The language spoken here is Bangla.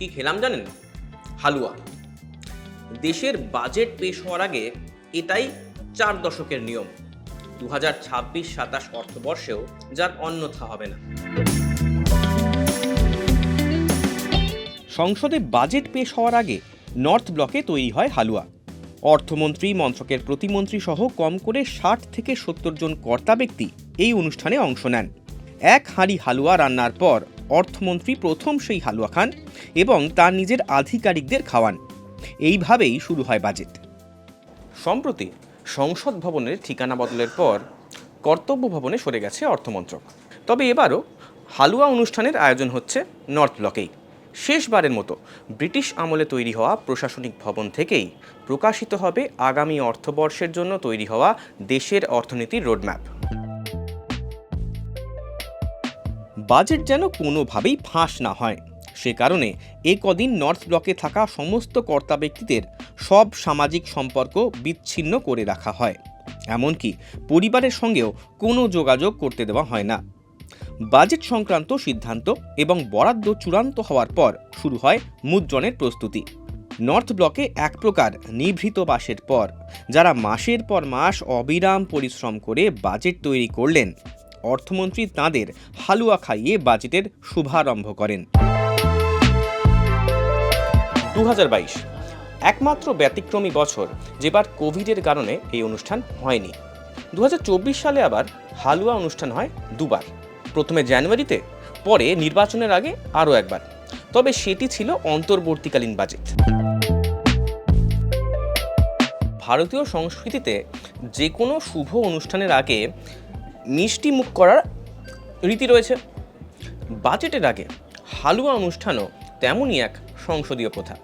কি খেলাম জানেন? হালুয়া। দেশের বাজেট পেশ হওয়ার আগে এটাই চার দশকের নিয়ম। দু হাজার ছাব্বিশ সাতাশ অর্থবর্ষেও যার অন্যথা হবে না। সংসদে বাজেট পেশ হওয়ার আগে নর্থ ব্লকে তৈরি হয় হালুয়া। অর্থমন্ত্রী, মন্ত্রকের প্রতিমন্ত্রী সহ কম করে ষাট থেকে সত্তর জন কর্তা ব্যক্তি এই অনুষ্ঠানে অংশ নেন। এক হাঁড়ি হালুয়া রান্নার পর অর্থমন্ত্রী প্রথম সেই হালুয়া খান এবং তার নিজের আধিকারিকদের খাওয়ান। এইভাবেই শুরু হয় বাজেট। সম্প্রতি সংসদ ভবনের ঠিকানা বদলের পর কর্তব্য ভবনে সরে গেছে অর্থমন্ত্রক। তবে এবারও হালুয়া অনুষ্ঠানের আয়োজন হচ্ছে নর্থ ব্লকেই। শেষবারের মতো ব্রিটিশ আমলে তৈরি হওয়া প্রশাসনিক ভবন থেকেই প্রকাশিত হবে আগামী অর্থবর্ষের জন্য তৈরি হওয়া দেশের অর্থনীতির রোডম্যাপ। বাজেট যেন কোনোভাবেই ফাঁস না হয়। সে কারণে এ কদিন নর্থ ব্লকে থাকা সমস্ত কর্তা ব্যক্তিদের সব সামাজিক সম্পর্ক বিচ্ছিন্ন করে রাখা হয়। এমনকি পরিবারের সঙ্গেও কোনো যোগাযোগ করতে দেওয়া হয় না। বাজেট সংক্রান্ত সিদ্ধান্ত এবং বরাদ্দ চূড়ান্ত হওয়ার পর শুরু হয় মুদ্রণের প্রস্তুতি। নর্থ ব্লকে এক প্রকার নিভৃত বাসের পর, যারা মাসের পর মাস অবিরাম পরিশ্রম করে বাজেট তৈরি করলেন অর্থমন্ত্রী তাঁদের হালুয়া খাইয়ে বাজেটের শুভারম্ভ করেন। দু হাজার বাইশ, একমাত্র ব্যতিক্রমী বছর, যেবার কোভিডের কারণে এই অনুষ্ঠান হয়নি। দু হাজার চব্বিশ সালে আবার হালুয়া অনুষ্ঠান হয় দুবার। প্রথমে জানুয়ারিতে, পরে নির্বাচনের আগে আরও একবার। তবে সেটি ছিল অন্তর্বর্তীকালীন বাজেট। ভারতীয় সংস্কৃতিতে যে কোনো শুভ অনুষ্ঠানের আগে মিষ্টি মুখ করার রীতি রয়েছে। বাজেটের আগে হালুয়া অনুষ্ঠানও তেমনই এক সংসদীয় প্রথা।